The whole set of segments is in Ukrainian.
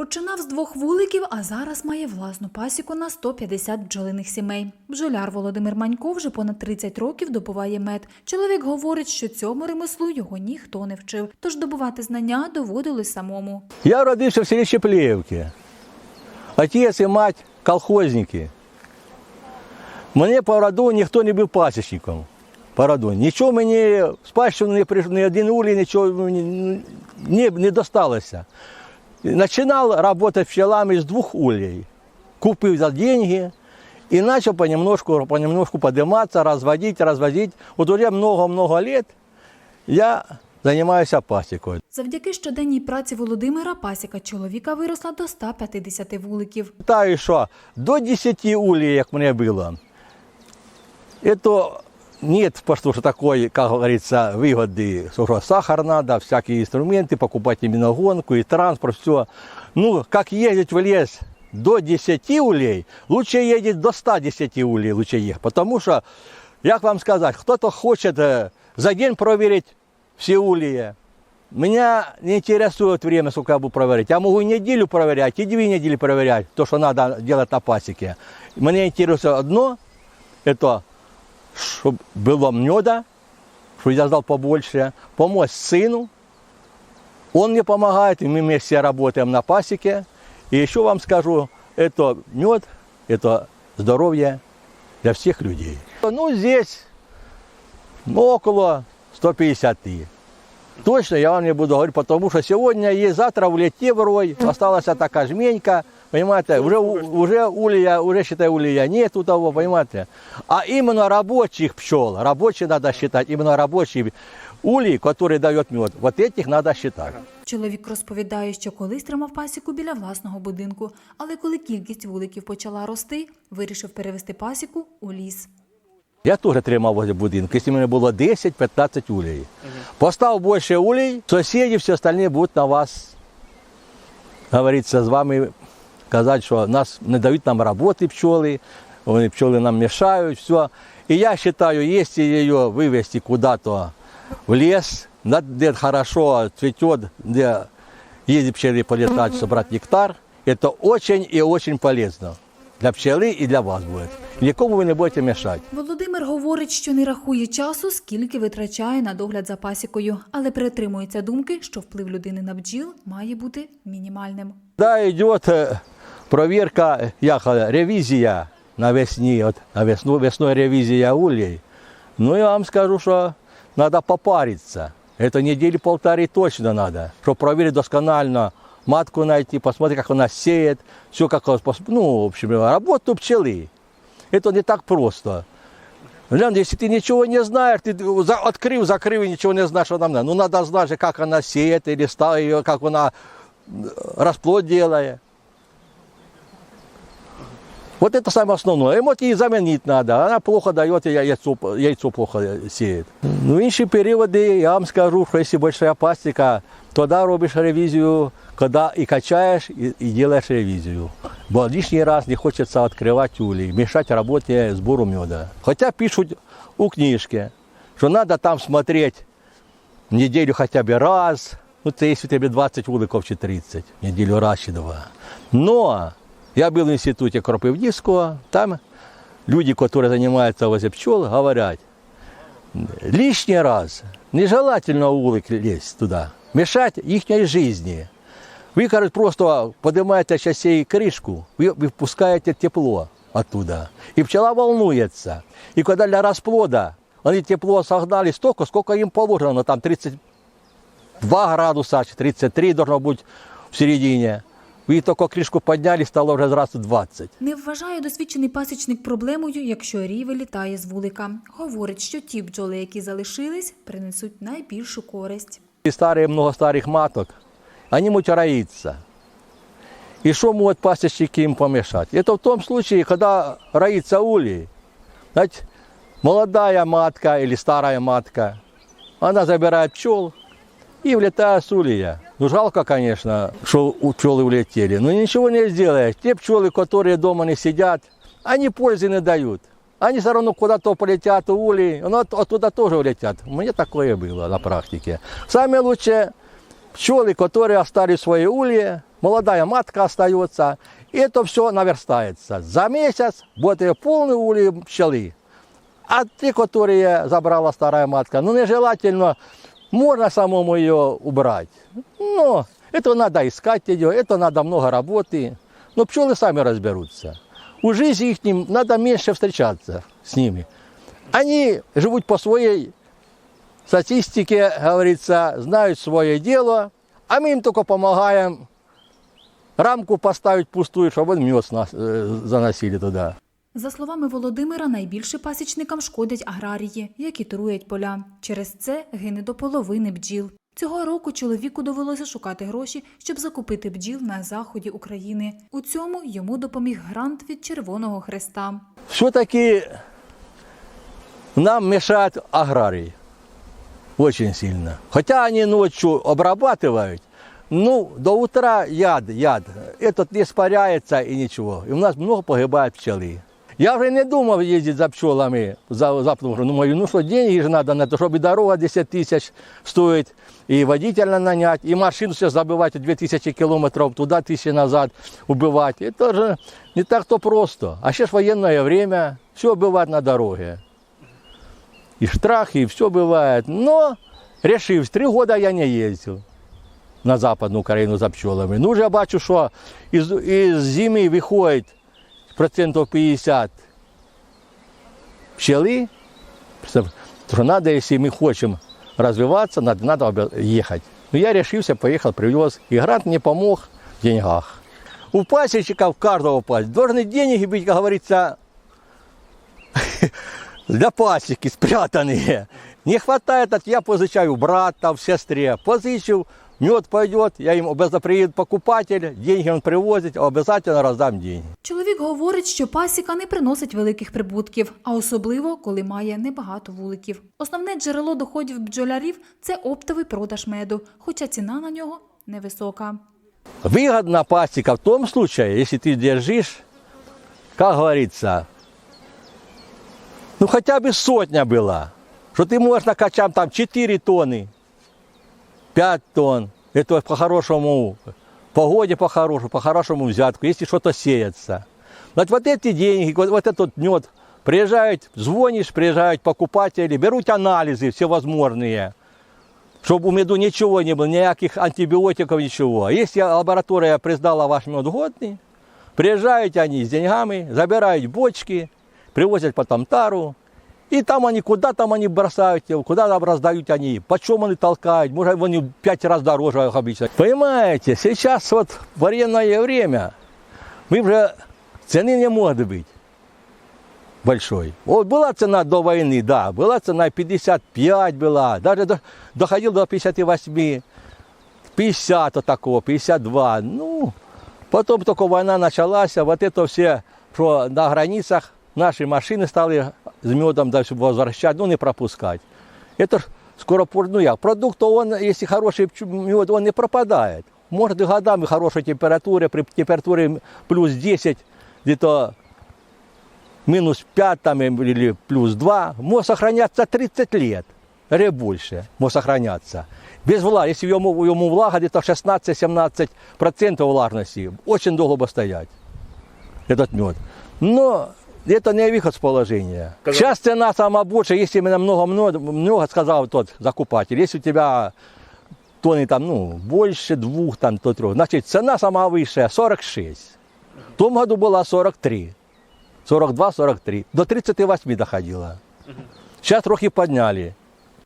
Починав з двох вуликів, а зараз має власну пасіку на 150 бджолиних сімей. Бджоляр Володимир Манько вже понад 30 років добуває мед. Чоловік говорить, що цьому ремеслу його ніхто не вчив, тож добувати знання доводилось самому. Я родився в селі Щеплеївки. Отець і мать колхозники. Мене по роду ніхто не був пасічником. По роду. Нічого мені спадщину не прийшло, ні один улій, нічого мені не, не досталося. Починав працювати пчелами з двох улей. Купив за деньги і почав понемножку, понемножку подниматься, розводити, розводити. От уже много-много лет я займаюся пасікою. Завдяки щоденній праці Володимира пасіка чоловіка виросла до 150 вуликів. Та що до 10 улей, як мене було, это нет, потому что такой, как говорится, выгоды, что сахар надо, всякие инструменты, покупать именно гонку и транспорт, все. Ну, как ездить в лес до 10 улей, лучше ездить до 110 улей, лучше ехать. Потому что, як вам сказать, кто-то хочет э, за день проверить все ульи. Меня не интересует время, сколько я буду проверять. Я могу и неделю проверять, и две недели проверять, то, что надо делать на пасеке. Мне интересует одно, это чтобы было меда, чтобы я сдал побольше, помочь сыну. Он мне помогает, и мы вместе работаем на пасеке. И еще вам скажу, это мед, это здоровье для всех людей. Ну, здесь ну, около 150. Точно я вам не буду говорить, потому что сегодня есть, завтра в лете врой, осталась такая жменька, понимаете, уже, уже улья, уже считай улья нет у того, понимаете. А именно рабочих пчел, рабочие надо считать, именно рабочие улей, которые дают мед, вот этих надо считать. Чоловік розповідає, що колись тримав пасіку біля власного будинку, але коли кількість вуликів почала рости, вирішив перевести пасіку у ліс. Я теж тримав возле будинку. Якщо в мене було 10-15 улей. Постав більше улей, сусіди всі остальні будуть на вас, говориться, з вами казати, що нас не дають нам роботи пчоли, вони пчоли нам мешають, все. І я вважаю, якщо її вивезти куди-то в ліс, на- де хорошо цветет, де ездить пчелы полетать, собрать нектар, это очень и очень полезно. Для пчелы и для вас будет. Нікому ви не будете мешать. Володимир говорить, що не рахує часу, скільки витрачає на догляд за пасікою, але притримується думки, що вплив людини на бджіл має бути мінімальним. Да, идет э, проверка, як, э, ревизия на весні, от, на весну, весной ревизия ульей. Ну, я вам скажу, что надо попариться. Это недели полторы точно надо, чтобы проверить досконально, матку найти, посмотреть, как она сеет, все пос- ну, в общем, работу пчелы. Это не так просто. Глянь, если ты ничего не знаешь, ты открыл, закрыл и ничего не знаешь, что нам надо. Ну, надо знать, же, как она сеет, или ста- ее, как она расплод делает. Вот это самое основное. Ему и заменить надо. Она плохо дает, и яйцо, яйцо плохо сеет. Ну, інші періоди, я вам скажу, що якщо большая пастика, тоді робиш ревізію, коли і качаєш, і, і делаешь ревізію. Бо лишний раз не хочеться відкривати улей, мешать роботі збору меда. Хоча пишуть у книжці, що треба там смотреть в неделю хотя бы раз. Ну, это если у тебя 20 уликов чи 30, в неделю раз чи два. Но я был в институте Кропивницкого, там люди, которые занимаются возле пчел, говорят, лишний раз нежелательно улик лезть туда, мешать их жизни. Вы, кажется, просто поднимаете сейчас сей крышку, вы выпускаете тепло оттуда. И пчела волнуется. И когда для расплода они тепло согнали столько, сколько им положено, там 32 градуса, 33 должно быть в середине. Вы только крышку подняли, стало уже раз 20. Не вважає досвідчений пасічник проблемою, якщо рій вилітає з вулика. Говорить, що ті бджоли, які залишились, принесуть найбільшу користь. И старые, много старых маток, они будут роиться. И что могут пасечники им помешать? Это в том случае, когда роится улей. Знаете, молодая матка или старая матка, она забирает пчел и влетает с улья. Ну, жалко, конечно, что пчелы улетели, но ничего не сделаешь. Те пчелы, которые дома не сидят, они пользы не дают. Они все равно куда-то полетят в улей, но от- оттуда тоже улетят. У меня такое было на практике. Самые лучшие пчелы, которые остались в своей улье, молодая матка остается, и это все наверстается. За месяц будет полный улей пчелы. А те, которые забрала старая матка, ну нежелательно, можно самому ее убрать. Но это надо искать ее, это надо много работы. Но пчелы сами разберутся. У жизни их надо меньше встречаться с ними. Они живут по своей статистике, говорится, знают свое дело, а мы им только помогаем рамку поставить пустую, чтобы мед э, заносили туда. За словами Володимира, найбільше пасічникам шкодять аграрії, які труять поля. Через це гине до половини бджіл. Цього року чоловіку довелося шукати гроші, щоб закупити бджіл на заході України. У цьому йому допоміг грант від Червоного Хреста. Все-таки нам мешают аграрии. Очень сильно. Хотя они ночью обрабатывают, ну, до утра яд, яд. Этот не испаряется и ничего. И у нас много погибает пчелы. Я уже не думал ездить за пчелами, за, за потому что думаю, ну что, деньги же надо на то, чтобы дорога 10 тысяч стоит, и водителя нанять, и машину сейчас забывать 2000 километров туда, тысячи назад убивать. Это же не так-то просто. А сейчас военное время, все бывает на дороге. И штрафы, и все бывает. Но решив, три года я не ездил на Западну Україну за пчелами. Ну, вже бачу, що із, із зими виходить процентів 50 пчели. Что надо, если мы хотим развиваться, надо, надо обя- ехать. Ну, я решился, поехал, привез. И грант мне помог в деньгах. У пасечников каждого пасечника должны деньги быть, как говорится, для пасеки спрятанные. Не хватает, от я позычаю у брата, в сестре. Позычил, мед пойдет, я им обязательно приедет покупатель, деньги он привозит, обязательно раздам деньги. Чоловік говорить, що пасіка не приносить великих прибутків, а особливо, коли має небагато вуликів. Основне джерело доходів бджолярів це оптовий продаж меду, хоча ціна на нього невисока. Выгодна пасека в том случае, если ты держишь, как говорится, ну хотя бы сотня была, что ты можешь накачать там 4 тонны, 5 тонн. Это по-хорошему, погоде по-хорошему, по-хорошему взятку, если что-то сеется. Вот, вот эти деньги, вот, вот этот мед, приезжают, звонишь, приезжают покупатели, берут анализы всевозможные, чтобы у меду ничего не было, никаких антибиотиков, ничего. Если лаборатория признала ваш мед годный, приезжают они с деньгами, забирают бочки, привозят потом тару, и там они, куда там они бросают его, куда там раздают они, почем они толкают, может, они в пять раз дороже обычно. Понимаете, сейчас вот военное время, мы уже, цены не может быть большой. Вот была цена до войны, да, была цена 55 была, даже до- доходил до 58, 50 вот такого, 52. Ну, потом только война началась, а вот это все, что на границах наши машины стали с медом дальше возвращать, ну не пропускать. Это ж скоро, пор- ну я, продукт, он, если хороший пчу- мед, он не пропадает. Может и годами хорошей температуре, при температуре плюс 10, где-то минус 5 там, или плюс 2, может сохраняться 30 лет, или больше, может сохраняться. Без влаги, если ему, ему влага где-то 16-17% влажности, очень долго бы стоять этот мед. Но это не выход с положения. Сейчас цена самая большая, если именно много, много, много, сказал тот закупатель, если у тебя тонны там, ну, больше двух, там, то трех, значит, цена самая высшая 46. В том году была 43. 42-43. До 38 доходило. Сейчас трохи подняли.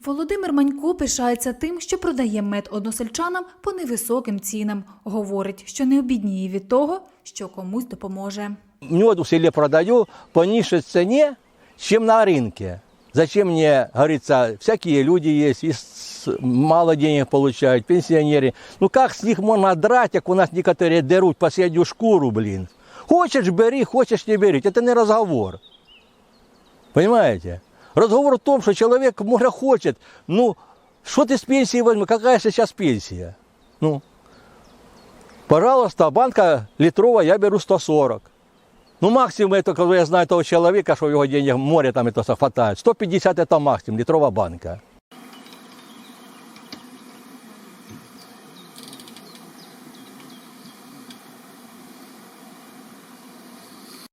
Володимир Манько пишається тим, що продає мед односельчанам по невисоким цінам. Говорить, що не обідніє від того, що комусь допоможе. Мед в селе продаю по низшей цене, чем на рынке. Зачем мне, говорится, всякие люди есть, и мало денег получают, пенсионеры. Ну как с них можно драть, как у нас некоторые дерут последнюю шкуру, блин. Хочешь, бери, хочешь, не бери. Это не разговор. Понимаете? Разговор в том, что человек, может, хочет, ну, что ты с пенсии возьми, какая сейчас пенсия? Ну, пожалуйста, банка литровая я беру 140. Ну, максимум это, когда я знаю того человека, что у него денег море там это хватает. 150 это максимум, литровая банка.